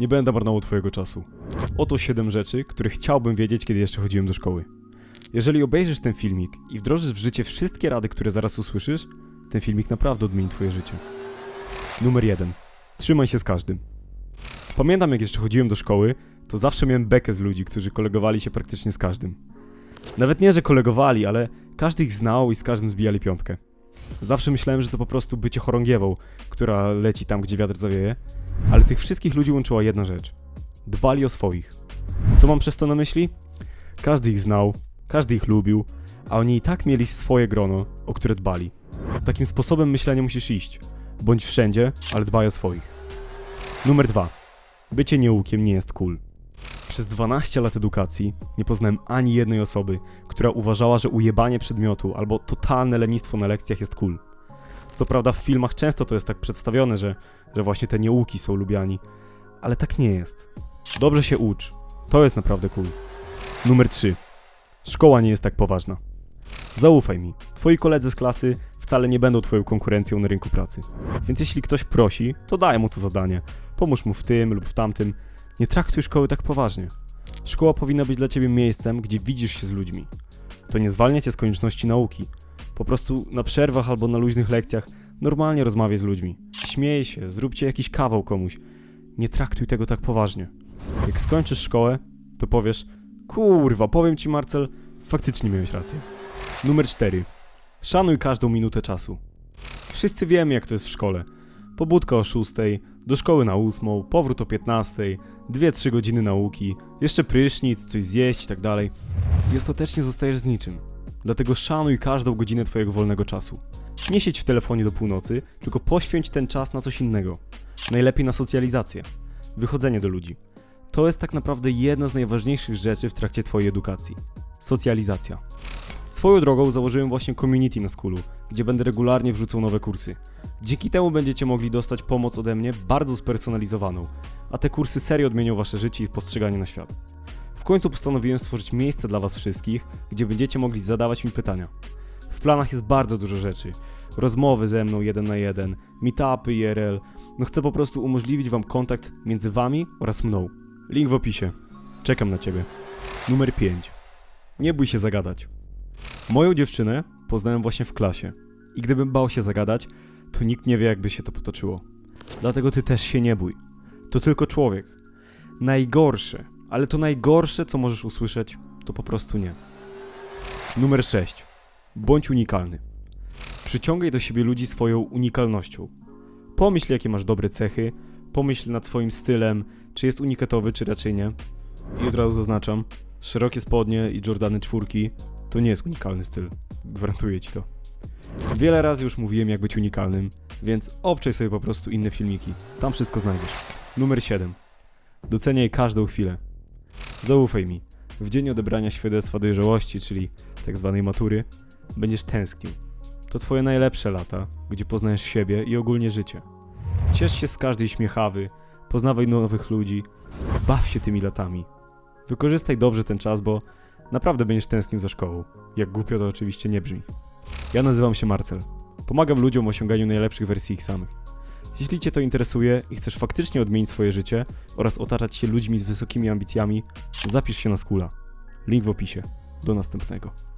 Nie będę marnował twojego czasu. Oto 7 rzeczy, które chciałbym wiedzieć, kiedy jeszcze chodziłem do szkoły. Jeżeli obejrzysz ten filmik i wdrożysz w życie wszystkie rady, które zaraz usłyszysz, ten filmik naprawdę odmieni twoje życie. Numer 1. Trzymaj się z każdym. Pamiętam jak jeszcze chodziłem do szkoły, to zawsze miałem bekę z ludzi, którzy kolegowali się praktycznie z każdym. Nawet nie, że kolegowali, ale każdy ich znał i z każdym zbijali piątkę. Zawsze myślałem, że to po prostu bycie chorągiewą, która leci tam, gdzie wiatr zawieje, ale tych wszystkich ludzi łączyła jedna rzecz. Dbali o swoich. Co mam przez to na myśli? Każdy ich znał, każdy ich lubił, a oni i tak mieli swoje grono, o które dbali. Takim sposobem myślenia musisz iść. Bądź wszędzie, ale dbaj o swoich. Numer dwa. Bycie nieukiem nie jest cool. Przez 12 lat edukacji nie poznałem ani jednej osoby, która uważała, że ujebanie przedmiotu albo totalne lenistwo na lekcjach jest cool. Co prawda w filmach często to jest tak przedstawione, że, że właśnie te nieuki są lubiani, ale tak nie jest. Dobrze się ucz. To jest naprawdę cool. Numer 3. Szkoła nie jest tak poważna. Zaufaj mi, twoi koledzy z klasy wcale nie będą twoją konkurencją na rynku pracy. Więc jeśli ktoś prosi, to daj mu to zadanie. Pomóż mu w tym lub w tamtym. Nie traktuj szkoły tak poważnie. Szkoła powinna być dla ciebie miejscem, gdzie widzisz się z ludźmi. To nie zwalnia cię z konieczności nauki. Po prostu na przerwach albo na luźnych lekcjach normalnie rozmawiaj z ludźmi. Śmiej się, zróbcie jakiś kawał komuś. Nie traktuj tego tak poważnie. Jak skończysz szkołę, to powiesz: Kurwa, powiem ci, Marcel, faktycznie miałeś rację. Numer 4. Szanuj każdą minutę czasu. Wszyscy wiemy, jak to jest w szkole. Pobudka o 6, do szkoły na 8, powrót o 15, 2-3 godziny nauki, jeszcze prysznic, coś zjeść i tak dalej. I ostatecznie zostajesz z niczym. Dlatego szanuj każdą godzinę twojego wolnego czasu. Nie siedź w telefonie do północy, tylko poświęć ten czas na coś innego. Najlepiej na socjalizację. Wychodzenie do ludzi. To jest tak naprawdę jedna z najważniejszych rzeczy w trakcie twojej edukacji. Socjalizacja. Swoją drogą założyłem właśnie community na Skulu, gdzie będę regularnie wrzucał nowe kursy. Dzięki temu będziecie mogli dostać pomoc ode mnie bardzo spersonalizowaną, a te kursy serio odmienią wasze życie i postrzeganie na świat. Końcu postanowiłem stworzyć miejsce dla was wszystkich, gdzie będziecie mogli zadawać mi pytania. W planach jest bardzo dużo rzeczy. Rozmowy ze mną jeden na jeden, meetupy IRL. No chcę po prostu umożliwić wam kontakt między wami oraz mną. Link w opisie. Czekam na ciebie. Numer 5. Nie bój się zagadać. Moją dziewczynę poznałem właśnie w klasie. I gdybym bał się zagadać, to nikt nie wie, jakby się to potoczyło. Dlatego ty też się nie bój. To tylko człowiek. Najgorsze, ale to najgorsze, co możesz usłyszeć, to po prostu nie. Numer 6. Bądź unikalny. Przyciągaj do siebie ludzi swoją unikalnością. Pomyśl, jakie masz dobre cechy, pomyśl nad swoim stylem, czy jest unikatowy, czy raczej nie. I od razu zaznaczam, szerokie spodnie i Jordany czwórki to nie jest unikalny styl. Gwarantuję ci to. Wiele razy już mówiłem, jak być unikalnym, więc obczaj sobie po prostu inne filmiki. Tam wszystko znajdziesz. Numer 7. Doceniaj każdą chwilę. Zaufaj mi. W dzień odebrania świadectwa dojrzałości, czyli tak zwanej matury, będziesz tęsknił. To twoje najlepsze lata, gdzie poznajesz siebie i ogólnie życie. Ciesz się z każdej śmiechawy, poznawaj nowych ludzi, baw się tymi latami. Wykorzystaj dobrze ten czas, bo naprawdę będziesz tęsknił za szkołą. Jak głupio to oczywiście nie brzmi. Ja nazywam się Marcel. Pomagam ludziom w osiąganiu najlepszych wersji ich samych. Jeśli Cię to interesuje i chcesz faktycznie odmienić swoje życie oraz otaczać się ludźmi z wysokimi ambicjami, zapisz się na skula. Link w opisie. Do następnego.